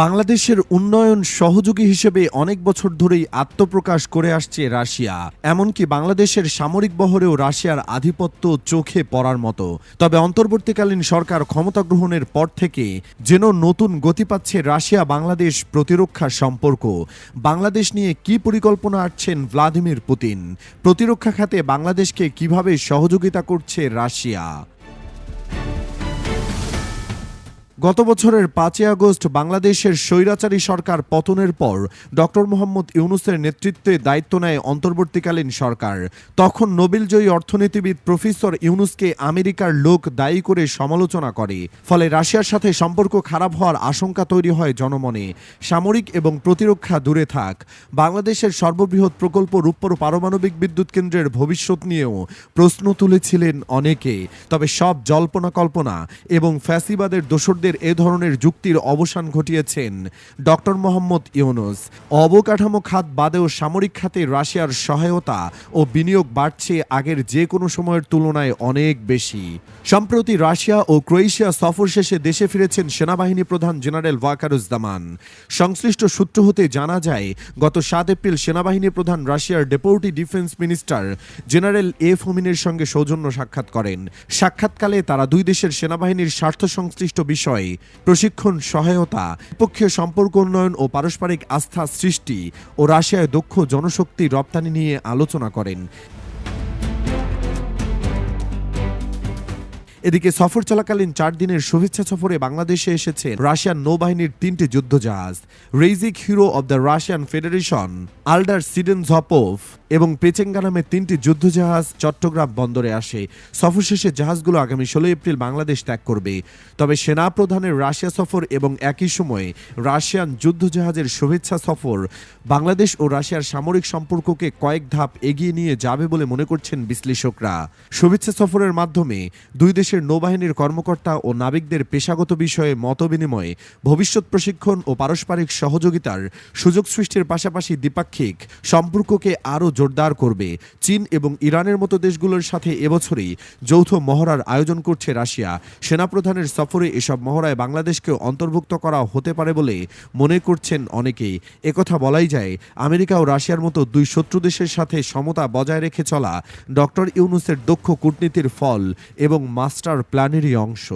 বাংলাদেশের উন্নয়ন সহযোগী হিসেবে অনেক বছর ধরেই আত্মপ্রকাশ করে আসছে রাশিয়া। এমনকি বাংলাদেশের সামরিক বহরেও রাশিয়ার আধিপত্য চোখে পড়ার মতো। তবে অন্তর্বর্তীকালীন সরকার ক্ষমতা গ্রহণের পর থেকে যেন নতুন গতি পাচ্ছে রাশিয়া বাংলাদেশ প্রতিরক্ষা সম্পর্ক। বাংলাদেশ নিয়ে কি পরিকল্পনা আটছেন ভ্লাদিমির পুতিন? প্রতিরক্ষা খাতে বাংলাদেশকে কীভাবে সহযোগিতা করছে রাশিয়া? গত বছরের পাঁচই আগস্ট বাংলাদেশের স্বৈরাচারী সরকার পতনের পর ডক্টর মোহাম্মদ ইউনুসের নেতৃত্বে দায়িত্ব নেয় অন্তর্বর্তীকালীন সরকার। তখন নোবেলজয়ী অর্থনীতিবিদ প্রফেসর ইউনুসকে আমেরিকার লোক দায়ী করে সমালোচনা করে। ফলে রাশিয়ার সাথে সম্পর্ক খারাপ হওয়ার আশঙ্কা তৈরি হয় জনমনে। সামরিক এবং প্রতিরক্ষা দূরে থাক। বাংলাদেশের সর্ববৃহৎ প্রকল্প রূপপুর পারমাণবিক বিদ্যুৎ কেন্দ্রের ভবিষ্যৎ নিয়েও প্রশ্ন তুলেছিলেন অনেকে। তবে সব জল্পনা কল্পনা এবং ফ্যাসিবাদের দোসরদের এ ধরনের যুক্তির অবসান ঘটিয়েছেন ডক্টর মোহাম্মদ ইউনুস। অবকাঠামো খাত বাদেও সামরিক খাতে রাশিয়ার সহায়তা ও বিনিয়োগ বাড়ছে আগের যে কোনো সময়ের তুলনায় অনেক বেশি। সম্প্রতি রাশিয়া ও ক্রোয়েশিয়া সফর শেষে দেশে ফিরেছেন সেনাবাহিনী প্রধান জেনারেল ওয়াকারুজ্জামান। সংশ্লিষ্ট সূত্র হতে জানা যায়, গত সাত এপ্রিল সেনাবাহিনী প্রধান রাশিয়ার deputy defence minister general F হোমিনের সঙ্গে সৌজন্য সাক্ষাৎ করেন। সাক্ষাৎকালে তারা দুই দেশের সেনাবাহিনীর স্বার্থ সংশ্লিষ্ট বিষয়ে প্রশিক্ষণ, সহায়তা দ্বিপক্ষীয় সম্পর্ক উন্নয়ন ও পারস্পরিক আস্থা সৃষ্টি ও রাশিয়ায় দক্ষ জনশক্তি রপ্তানি নিয়ে আলোচনা করেন। এদিকে সফর চলাকালীন চার দিনের শুভেচ্ছা সফরে বাংলাদেশে এসেছে রাশিয়ান নৌবাহিনীর তিনটি যুদ্ধজাহাজ, রেইজিক Hero of the Russian Federation, Aldar Tsydenzhapov এবং পেচেঙ্গা নামে তিনটি যুদ্ধজাহাজ চট্টগ্রাম বন্দরে আসে। সফর শেষে জাহাজগুলো আগামী ষোলো এপ্রিল বাংলাদেশ ত্যাগ করবে। তবে সেনা প্রধানের রাশিয়া সফর এবং একই সময়ে রাশিয়ান যুদ্ধজাহাজের শুভেচ্ছা সফর বাংলাদেশ ও রাশিয়ার সামরিক সম্পর্ককে কয়েক ধাপ এগিয়ে নিয়ে যাবে বলে মনে করছেন বিশ্লেষকরা। শুভেচ্ছা সফরের মাধ্যমে দুই দেশের নৌবাহিনীর কর্মকর্তা ও নাবিকদের পেশাগত বিষয়ে মতবিনিময়ে ভবিষ্যৎ প্রশিক্ষণ ও পারস্পরিক সহযোগিতার সুযোগ সৃষ্টির পাশাপাশি দ্বিপাক্ষিক সম্পর্ককে আরও জোরদার করবে। চীন এবং ইরানের মতো দেশগুলোর সাথে এবছরই যৌথ মহড়ার আয়োজন করছে রাশিয়া। সেনাপ্রধানের সফরে এসব মহড়ায় বাংলাদেশকে অন্তর্ভুক্ত করা হতে পারে বলে মনে করছেন অনেকেই। একথা বলাই যায়, আমেরিকা ও রাশিয়ার মতো দুই শত্রু দেশের সাথে সমতা বজায় রেখে চলা ডক্টর ইউনুসের দক্ষ কূটনীতির ফল এবং মাস্টার প্ল্যানেরই অংশ